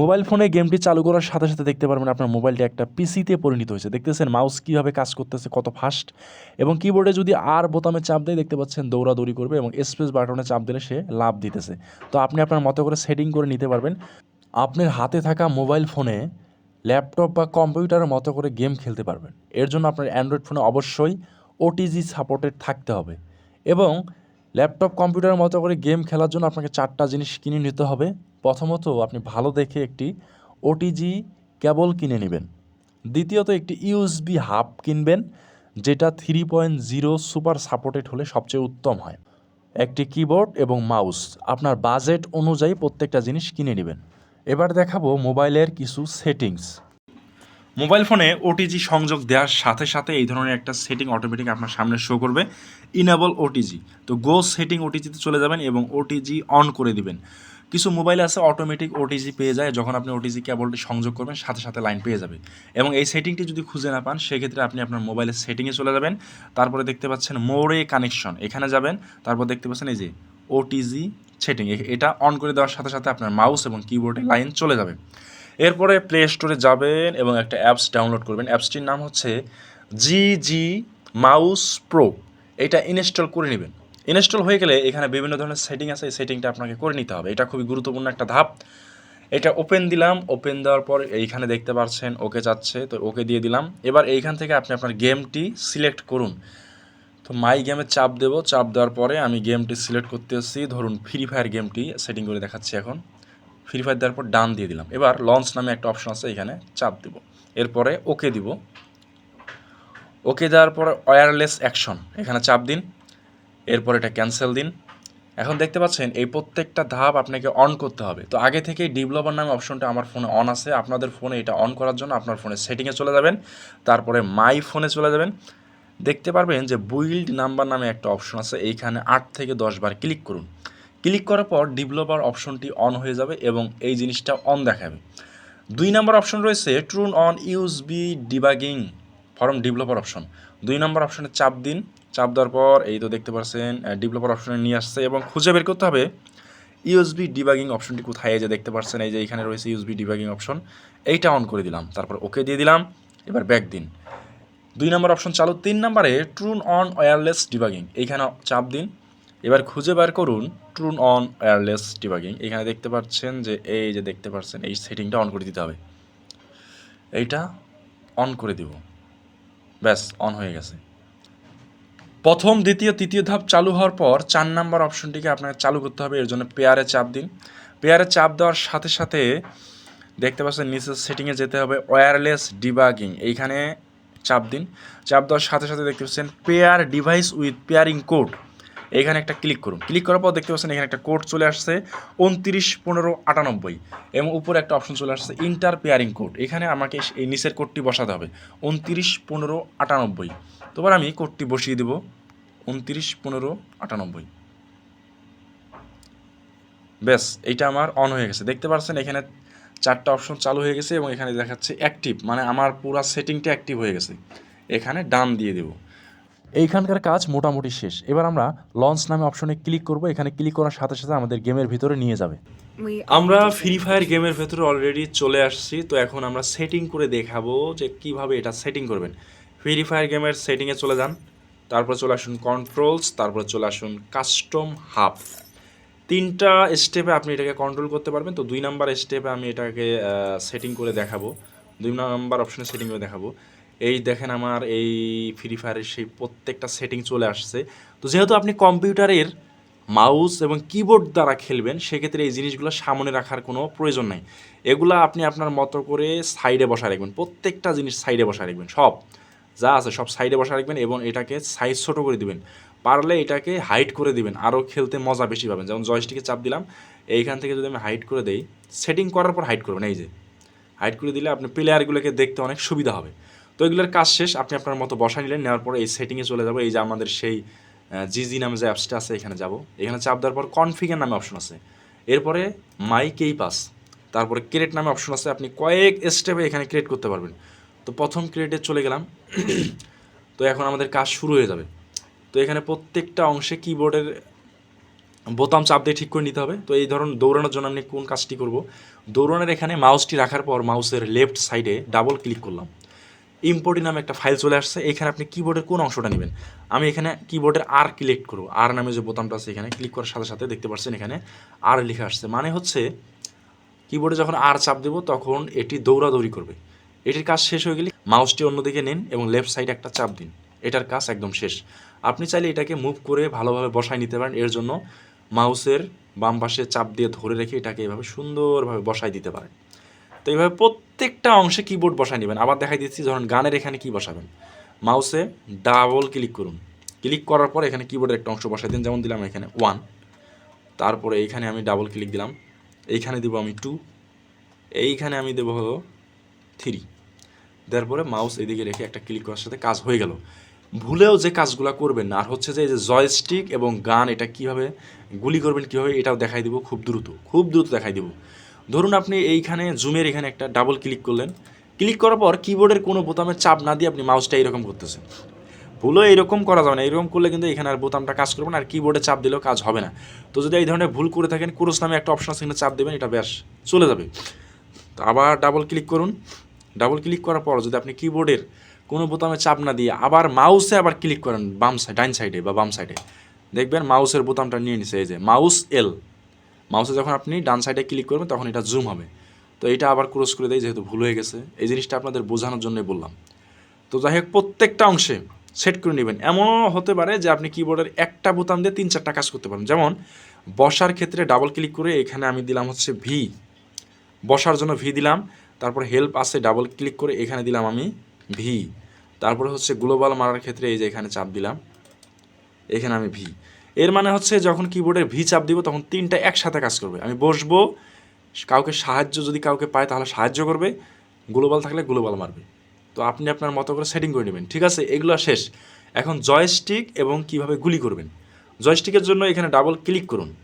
Mobile ফোনে গেমটি চালু করার সাথে সাথে দেখতে পারবেন আপনার মোবাইলটি একটা পিসিতে পরিণত হয়েছে। দেখতেছেন মাউস কীভাবে কাজ করতেছে, কত ফাস্ট। এবং কিবোর্ডে যদি আর বোতামে চাপ দেয়, দেখতে পাচ্ছেন দৌড়াদৌড়ি করবে এবং স্পেস বাটনে চাপ দিলে সে লাভ দিতেছে। তো আপনি আপনার মতো করে সেটিং করে নিতে পারবেন। আপনার হাতে থাকা মোবাইল ফোনে ল্যাপটপ বা কম্পিউটারের মতো করে গেম খেলতে পারবেন। এর জন্য আপনার অ্যান্ড্রয়েড ফোনে অবশ্যই ওটিজি সাপোর্টেড থাকতে হবে। এবং ল্যাপটপ, কম্পিউটারের মতো করে গেম খেলার জন্য আপনাকে চারটা জিনিস কিনে নিতে হবে। প্রথমত, আপনি ভালো দেখে একটি ওটিজি কেবল কিনে নেবেন। দ্বিতীয়ত, একটি ইউএসবি হাব কিনবেন, যেটা three point zero super supported হলে সবচেয়ে উত্তম হয়। একটি কিবোর্ড এবং মাউস, আপনার বাজেট অনুযায়ী প্রত্যেকটা জিনিস কিনে নেবেন। এবার দেখাবো মোবাইলের কিছু সেটিংস। মোবাইল ফোনে ওটিজি সংযোগ দেওয়ার সাথে সাথে এই ধরনের একটা সেটিং অটোমেটিক আপনার সামনে শো করবে। ইনেবল ওটিজি তো গো সেটিং ওটিজিতে চলে যাবেন এবং ওটিজি অন করে দিবেন। কিছু মোবাইল আছে অটোমেটিক ওটিজি পেয়ে যায়, যখন আপনি ওটিজি কেবলটি সংযোগ করবেন, সাথে সাথে লাইন পেয়ে যাবে। এবং এই সেটিংটি যদি খুঁজে না পান, সেক্ষেত্রে আপনি আপনার মোবাইলের সেটিংয়ে চলে যাবেন। তারপরে দেখতে পাচ্ছেন মোড়ে কানেকশন এখানে যাবেন, তারপর দেখতে পাচ্ছেন এই যে ওটিজি সেটিং এটা অন করে দেওয়ার সাথে সাথে আপনার মাউস এবং কিবোর্ডে লাইন চলে যাবে। এরপরে প্লে স্টোরে যাবেন এবং একটা অ্যাপস ডাউনলোড করবেন। অ্যাপসটির নাম হচ্ছে জি জি মাউস প্রো এটা ইনস্টল করে নেবেন। ইনস্টল হয়ে গেলে এখানে বিভিন্ন ধরনের সেটিং আছে। এই সেটিংটা আপনাকে করে নিতে হবে। এটা খুবই গুরুত্বপূর্ণ একটা ধাপ। এটা ওপেন দিলাম। ওপেন দেওয়ার পর এইখানে দেখতে পাচ্ছেন, ওকে যাচ্ছে। তো ওকে দিয়ে দিলাম। এবার এইখান থেকে আপনি আপনার গেমটি সিলেক্ট করুন। তো মাই গেমে চাপ দেবো। চাপ দেওয়ার পরে আমি গেমটি সিলেক্ট করতে এসেছি ধরুন ফ্রি ফায়ার গেমটি সেটিং করে দেখাচ্ছি এখন। ফ্রি ফায়ার দেওয়ার পর ডান দিয়ে দিলাম। এবার লঞ্চ নামে একটা অপশন আছে, এখানে চাপ দেব। এরপরে ওকে দিব। ওকে দেওয়ার পর ওয়্যারলেস অ্যাকশন এখানে চাপ দিন। এরপর এটা ক্যান্সেল দিন। এখন দেখতে পাচ্ছেন, এই প্রত্যেকটা ধাপ আপনাকে অন করতে হবে। তো আগে থেকেই ডেভেলপার নামে অপশনটা আমার ফোনে অন আছে। আপনাদের ফোনে এটা অন করার জন্য আপনার ফোনে সেটিংয়ে চলে যাবেন। তারপরে মাই ফোনে চলে যাবেন। দেখতে পারবেন যে বুইল্ড নাম্বার নামে একটা অপশন আছে। এইখানে আট থেকে দশ বার ক্লিক করুন। ক্লিক করার পর ডেভেলপার অপশনটি অন হয়ে যাবে এবং এই জিনিসটা অন দেখাবে। দুই নম্বর অপশন রয়েছে turn on USB debugging from developer option দুই নম্বর অপশনে চাপ দিন। চাপ দেওয়ার পর এই তো দেখতে পাচ্ছেন ডেভেলপার অপশনে নিয়ে আসছে এবং খুঁজে বের করতে হবে ইউএসবি ডিবাগিং অপশনটি কোথায়? এই যে দেখতে পাচ্ছেন, এই যে এখানে রয়েছে ইউএসবি ডিবাগিং অপশন এইটা অন করে দিলাম, তারপর ওকে দিয়ে দিলাম, এবার ব্যাক দিন। দুই নম্বর অপশন চালু। তিন নম্বরে ট্রুন অন ওয়্যারলেস ডিবাগিং এইখানে চাপ দিন। এবার খুঁজে বার করুন ট্রুন অন ওয়্যারলেস ডিবাগিং। এখানে দেখতে পাচ্ছেন যে এই যে দেখতে পাচ্ছেন, এই সেটিংটা অন করে দিতে হবে। এইটা অন করে দিব। ব্যাস, অন হয়ে গেছে। প্রথম, দ্বিতীয়, তৃতীয় ধাপ চালু হওয়ার পর চার নাম্বার অপশনটিকে আপনাকে চালু করতে হবে। এর জন্য পেয়ারে চাপ দিন। পেয়ারে চাপ দেওয়ার সাথে সাথে দেখতে পাচ্ছেন নিচের সেটিংয়ে যেতে হবে ওয়্যারলেস ডিবাগিং। এইখানে চাপ দিন। চাপ দেওয়ার সাথে সাথে দেখতে পাচ্ছেন, pair device with pairing code. এখানে একটা ক্লিক করুন। ক্লিক করার পর দেখতে পাচ্ছেন এখানে একটা কোড চলে আসছে উনত্রিশ পনেরো আটানব্বই এবং উপরে একটা অপশন চলে আসছে ইন্টার পেয়ারিং কোড এখানে আমাকে এই নিচের কোডটি বসাতে হবে। উনত্রিশ পনেরো আটানব্বই। তো এবার আমি কোডটি বসিয়ে দেব। উনত্রিশ পনেরো আটানব্বই। ব্যাস, এইটা আমার অন হয়ে গেছে। দেখতে পাচ্ছেন এখানে চারটা অপশন চালু হয়ে গেছে এবং এখানে দেখাচ্ছে অ্যাক্টিভ মানে আমার পুরো সেটিংটা অ্যাক্টিভ হয়ে গেছে। এখানে ডান দিয়ে দেবো। এইখানকার কাজ মোটামুটি শেষ। এবার আমরা লঞ্চ নামে অপশনে ক্লিক করব। এখানে ক্লিক করার সাথে সাথে আমাদের গেমের ভিতরে নিয়ে যাবে। আমরা ফ্রি ফায়ার গেমের ভেতরে অলরেডি চলে আসছি। তো এখন আমরা সেটিং করে দেখাবো যে কীভাবে এটা সেটিং করবেন। ফ্রি ফায়ার গেমের সেটিংয়ে চলে যান। তারপর চলে আসুন কন্ট্রোলস তারপর চলে আসুন কাস্টম হাব তিনটা স্টেপে আপনি এটাকে কন্ট্রোল করতে পারবেন। তো দুই নাম্বার স্টেপে আমি এটাকে সেটিং করে দেখাবো। দুই নাম্বার অপশনে সেটিং করে দেখাবো। এই দেখেন আমার এই ফ্রি ফায়ারের সেই প্রত্যেকটা সেটিং চলে আসছে। তো যেহেতু আপনি কম্পিউটারের মাউস এবং কিবোর্ড দ্বারা খেলবেন, সেক্ষেত্রে এই জিনিসগুলো সামনে রাখার কোনো প্রয়োজন নাই। এগুলা আপনি আপনার মতো করে সাইডে বসা রাখবেন, প্রত্যেকটা জিনিস সাইডে বসা রাখবেন, সব। যা আছে সব সাইডে বসা রাখবেন এবং এটাকে সাইজ ছোটো করে দিবেন। পারলে এটাকে হাইট করে দিবেন আরও খেলতে মজা বেশি পাবেন। যেমন জয়স্টিকে চাপ দিলাম, এইখান থেকে যদি আমি হাইট করে দেই সেটিং করার পর হাইট করবেন, এই যে। হাইট করে দিলে আপনি প্লেয়ারগুলোকে দেখতে অনেক সুবিধা হবে। তো এগুলোর কাজ শেষ, আপনি আপনার মতো বসা নিলেন, নেওয়ার পরে এই সেটিংয়ে চলে যাব। এই যে আমাদের সেই জিজি নামে যে অ্যাপসটা আছে, এখানে যাব। এখানে চাপ দেওয়ার পর কনফিগার নামে অপশন আছে। এরপরে মাই কেই পাস তারপরে ক্রিয়েট নামে অপশন আছে। আপনি কয়েক স্টেপে এখানে ক্রিয়েট করতে পারবেন। তো প্রথম ক্রিয়েটে চলে গেলাম। তো এখন আমাদের কাজ শুরু হয়ে যাবে। তো এখানে প্রত্যেকটা অংশে কিবোর্ডের বোতাম চাপ দিয়ে ঠিক করে নিতে হবে। তো এই ধরুন দৌড়ানোর জন্য আমি কোন কাজটি করব? দৌড়ানোর এখানে মাউসটি রাখার পর মাউসের লেফট সাইডে ডাবল ক্লিক করলাম। ইম্পোর্টি নামে একটা ফাইল চলে আসছে, এখানে আপনি কিবোর্ডের কোন অংশটা নেবেন? আমি এখানে কিবোর্ডের আর ক্লিক করব। আর নামে যে বোতামটা আছে এখানে ক্লিক করার সাথে সাথে দেখতে পাচ্ছেন এখানে আর লেখা আসছে। মানে হচ্ছে কিবোর্ডে যখন আর চাপ দেবো, তখন এটি দৌড়াদৌড়ি করবে। এটির কাজ শেষ হয়ে গেলে মাউসটি অন্যদিকে নিন এবং লেফট সাইডে একটা চাপ দিন। এটার কাজ একদম শেষ। আপনি চাইলে এটাকে মুভ করে ভালোভাবে বসায় নিতে পারেন। এর জন্য মাউসের বাম পাশে চাপ দিয়ে ধরে রেখে এটাকে এভাবে সুন্দরভাবে বসায় দিতে পারেন। তো এইভাবে প্রত্যেকটা অংশে কিবোর্ড বসায় নেবেন। আবার দেখাই দিচ্ছি, ধরুন গানের এখানে কি বসাবেন? মাউসে ডাবল ক্লিক করুন। ক্লিক করার পর এখানে কিবোর্ডের একটা অংশ বসাই দিন, যেমন দিলাম এখানে ওয়ান তারপরে এইখানে আমি ডাবল ক্লিক দিলাম। এইখানে দিব আমি টু এইখানে আমি দেবো থ্রি দেওয়ার পরে মাউস এদিকে রেখে একটা ক্লিক করার সাথে কাজ হয়ে গেল। ভুলেও যে কাজগুলো করবেন আর হচ্ছে যে, এই যে জয়স্টিক এবং গান, এটা কীভাবে গুলি করবেন, কীভাবে এটাও দেখাই দেবো, খুব দ্রুত খুব দ্রুত দেখাই দিব। ধরুন আপনি এইখানে জুমের এখানে একটা ডাবল ক্লিক করলেন। ক্লিক করার পর কিবোর্ডের কোনো বোতামে চাপ না দিয়ে আপনি মাউসটা এইরকম করতেছেন। ভুলও এইরকম করা যাবে না। এরকম করলে কিন্তু এখানে আর বোতামটা কাজ করবে না, আর কিবোর্ডে চাপ দিলেও কাজ হবে না। তো যদি এই ধরনের ভুল করে থাকেন ক্রোস নামে একটা অপশন এখানে চাপ দেবেন, এটা ব্যাস, চলে যাবে। তো আবার ডাবল ক্লিক করুন। ডাবল ক্লিক করার পর যদি আপনি কিবোর্ডের কোনো বোতামে চাপ না দিয়ে আবার মাউসে আবার ক্লিক করেন, বাম সাইড ডাইন সাইডে বা বাম সাইডে দেখবেন মাউসের বোতামটা নিয়ে নিছে, এই যে মাউস এল মাউসে যখন আপনি ডান সাইডে ক্লিক করবেন, তখন এটা জুম হবে। তো এটা আবার ক্রস করে দেয় যেহেতু ভুল হয়ে গেছে। এই জিনিসটা আপনাদের বোঝানোর জন্যই বললাম। তো যাই হোক, প্রত্যেকটা অংশে সেট করে নেবেন। এমনও হতে পারে যে আপনি কিবোর্ডের একটা বোতাম দিয়ে তিন, চারটা কাজ করতে পারেন। যেমন, বসার ক্ষেত্রে ডাবল ক্লিক করে এখানে আমি দিলাম হচ্ছে ভি বসার জন্য ভি দিলাম। তারপরে হেল্প আছে ডাবল ক্লিক করে এখানে দিলাম আমি ভি তারপরে হচ্ছে গ্লোবাল মারার ক্ষেত্রে এই যে এখানে চাপ দিলাম, এখানে আমি ভি এর মানে হচ্ছে যখন কিবোর্ডের ভি চাপ দিব, তখন তিনটা একসাথে কাজ করবে। আমি বসবো, কাউকে সাহায্য যদি কাউকে পায়, তাহলে সাহায্য করবে। গ্লোবাল থাকলে গ্লোবাল মারবে। তো আপনি আপনার মতো করে সেটিং করে নেবেন। ঠিক আছে, এগুলো শেষ। এখন জয়স্টিক এবং কীভাবে গুলি করবেন। জয়স্টিকের জন্য এখানে ডাবল ক্লিক করুন।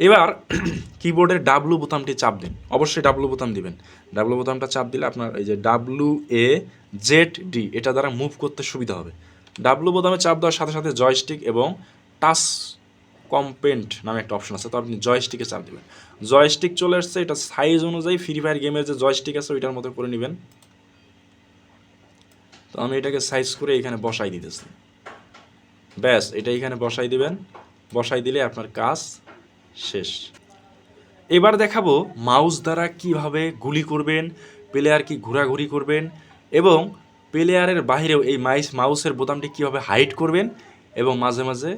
এবার কিবোর্ডের ডাব্লু বোতামটি চাপ দিন। অবশ্যই ডাব্লু বোতাম দিবেন। ডাব্লু বোতামটা চাপ দিলে আপনার এই যে ডাব্লু এ জেড ডি এটা দ্বারা মুভ করতে সুবিধা হবে। ডাব্লু বোতামে চাপ দেওয়ার সাথে সাথে জয়স্টিক এবং টাচ কম্পেন্ট নামে একটা অপশন আছে। তো আপনি জয়স্টিকে চাপ দেবেন। জয়স্টিক চলে আসছে, এটা সাইজ অনুযায়ী ফ্রি ফায়ার গেমের যে জয়স্টিক আছে, ওইটার মতো করে নেবেন। তো আমি এটাকে সাইজ করে এখানে বসাই দিতেছি। ব্যাস, এটা এখানে বসাই দিবেন। বসাই দিলে আপনার কাজ শেষ। এবার দেখাবো মাউস দ্বারা কীভাবে গুলি করবেন প্লেয়ার কি ঘোরাঘুরি করবেন এবং প্লেয়ারের বাইরেও এই মাইস মাউসের বোতামটি কীভাবে হাইড করবেন এবং মাঝে মাঝে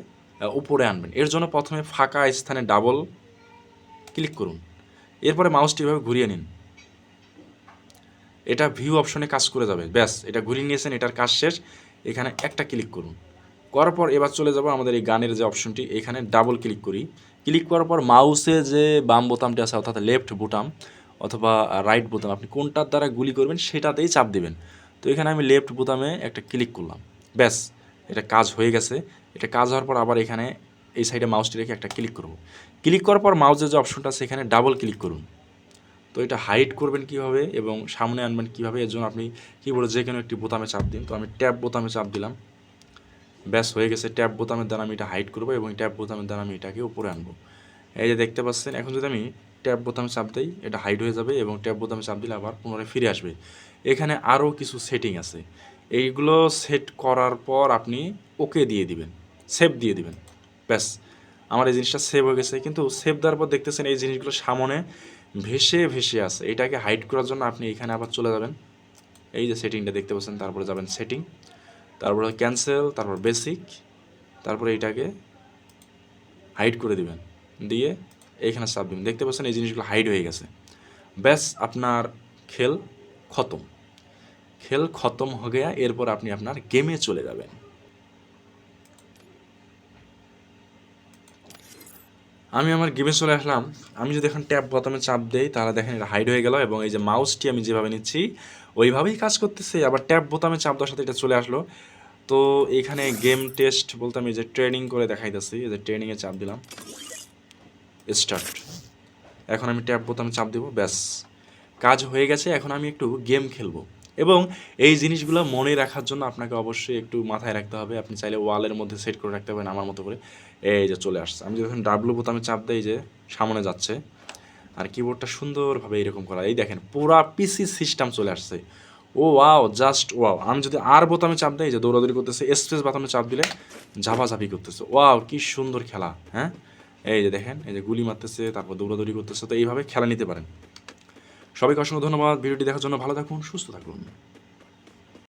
উপরে আনবেন। এর জন্য প্রথমে ফাঁকা স্থানে ডাবল ক্লিক করুন। এরপরে মাউসটি এভাবে ঘুরিয়ে নিন। এটা ভিউ অপশনে কাজ করে যাবে। ব্যাস, এটা ঘুরিয়ে নিয়েছেন, এটার কাজ শেষ। এখানে একটা ক্লিক করুন। করার পর এবার চলে যাব আমাদের এই গানের যে অপশনটি, এখানে ডাবল ক্লিক করি। ক্লিক করার পর মাউসে যে বাম বোতামটি আছে, অর্থাৎ লেফট বোতাম অথবা রাইট বোতাম, আপনি কোনটার দ্বারা গুলি করবেন সেটাতেই চাপ দেবেন। তো এখানে আমি লেফট বোতামে একটা ক্লিক করলাম। ব্যাস, এটা কাজ হয়ে গেছে। এটা কাজ হওয়ার পর আবার এখানে এই সাইডে মাউসটি রেখে একটা ক্লিক করব। ক্লিক করার পর মাউসের যে অপশনটা আছে, এখানে ডাবল ক্লিক করুন। তো এটা হাইড করবেন কীভাবে এবং সামনে আনবেন কীভাবে, এর জন্য আপনি কিবোর্ডে যে কোনো একটি বোতামে চাপ দিন। তো আমি ট্যাব বোতামে চাপ দিলাম। ব্যাস, হয়ে গেছে। ট্যাব বোতামের দ্বারা আমি এটা হাইড করব এবং ট্যাব বোতামের দ্বারা আমি এটাকে উপরে আনব। এই যে দেখতে পাচ্ছেন, এখন যদি আমি ট্যাব বোতামে চাপ দিই, এটা হাইড হয়ে যাবে এবং ট্যাব বোতামে চাপ দিলে আবার পুনরায় ফিরে আসবে। এখানে আরও কিছু সেটিং আছে। এইগুলো সেট করার পর আপনি ওকে দিয়ে দিবেন সেভ দিয়ে দিবেন। ব্যাস, আমার এই জিনিসটা সেভ হয়ে গেছে। কিন্তু সেভ দেওয়ার পর দেখতেছেন এই জিনিসগুলো সামনে ভেসে ভেসে আছে। এটাকে হাইড করার জন্য আপনি এখানে আবার চলে যাবেন। এই যে সেটিংটা দেখতে পাচ্ছেন, তারপরে যাবেন সেটিং তারপরে ক্যান্সেল তারপর বেসিক তারপরে এটাকে হাইড করে দিবেন। দিয়ে এইখানে চাপ দিবেন দেখতে পাচ্ছেন এই জিনিসগুলো হাইড হয়ে গেছে। ব্যাস, আপনার খেল খতম। খেল খতম হয়ে গেয়া এরপর আপনি আপনার গেমে চলে যাবেন। আমি আমার গেমে চলে আসলাম। আমি যদি এখন ট্যাব বোতামে চাপ দেই, তাহলে দেখেন এটা হাইড হয়ে গেল এবং এই যে মাউসটি আমি যেভাবে নিচ্ছি, ওইভাবেই কাজ করতেছে। আবার ট্যাব বোতামে চাপ দেওয়ার সাথে এটা চলে আসলো। তো এখানে গেম টেস্ট বলতে আমি যে ট্রেনিং করে দেখাইতেছি, এই যে ট্রেনিংয়ে চাপ দিলাম। স্টার্ট এখন আমি ট্যাব বোতামে চাপ দেবো, ব্যাস। কাজ হয়ে গেছে, এখন আমি একটু গেম খেলব। এবং এই জিনিসগুলো মনে রাখার জন্য আপনাকে অবশ্যই একটু মাথায় রাখতে হবে। আপনি চাইলে ওয়ালের মধ্যে সেট করে রাখতে পারেন আমার মতো করে। এই যে চলে আসছে। আমি যখন ডাব্লু বোতামে চাপ দেই যে সামনে যাচ্ছে, আর কিবোর্ডটা সুন্দরভাবে এরকম করা। এই দেখেন, পুরা পিসি সিস্টেম চলে আসছে। Oh wow just wow. আমি যদি আর বোতামে চাপ দেই যে দৌড়াদৌড়ি করতেছে স্পেস বোতামে চাপ দিলে ঝাপাঝাপি করতেছে। ওয়াও, কি সুন্দর খেলা হ্যাঁ? এই যে দেখেন, এই যে গুলি মারতেছে, তারপর দৌড়াদৌড়ি করতেছে, তো এইভাবে খেলা নিতে পারেন। সবাইকে অসংখ্য ধন্যবাদ। ভিডিওটি দেখার জন্য ভালো থাকুন, সুস্থ থাকুন।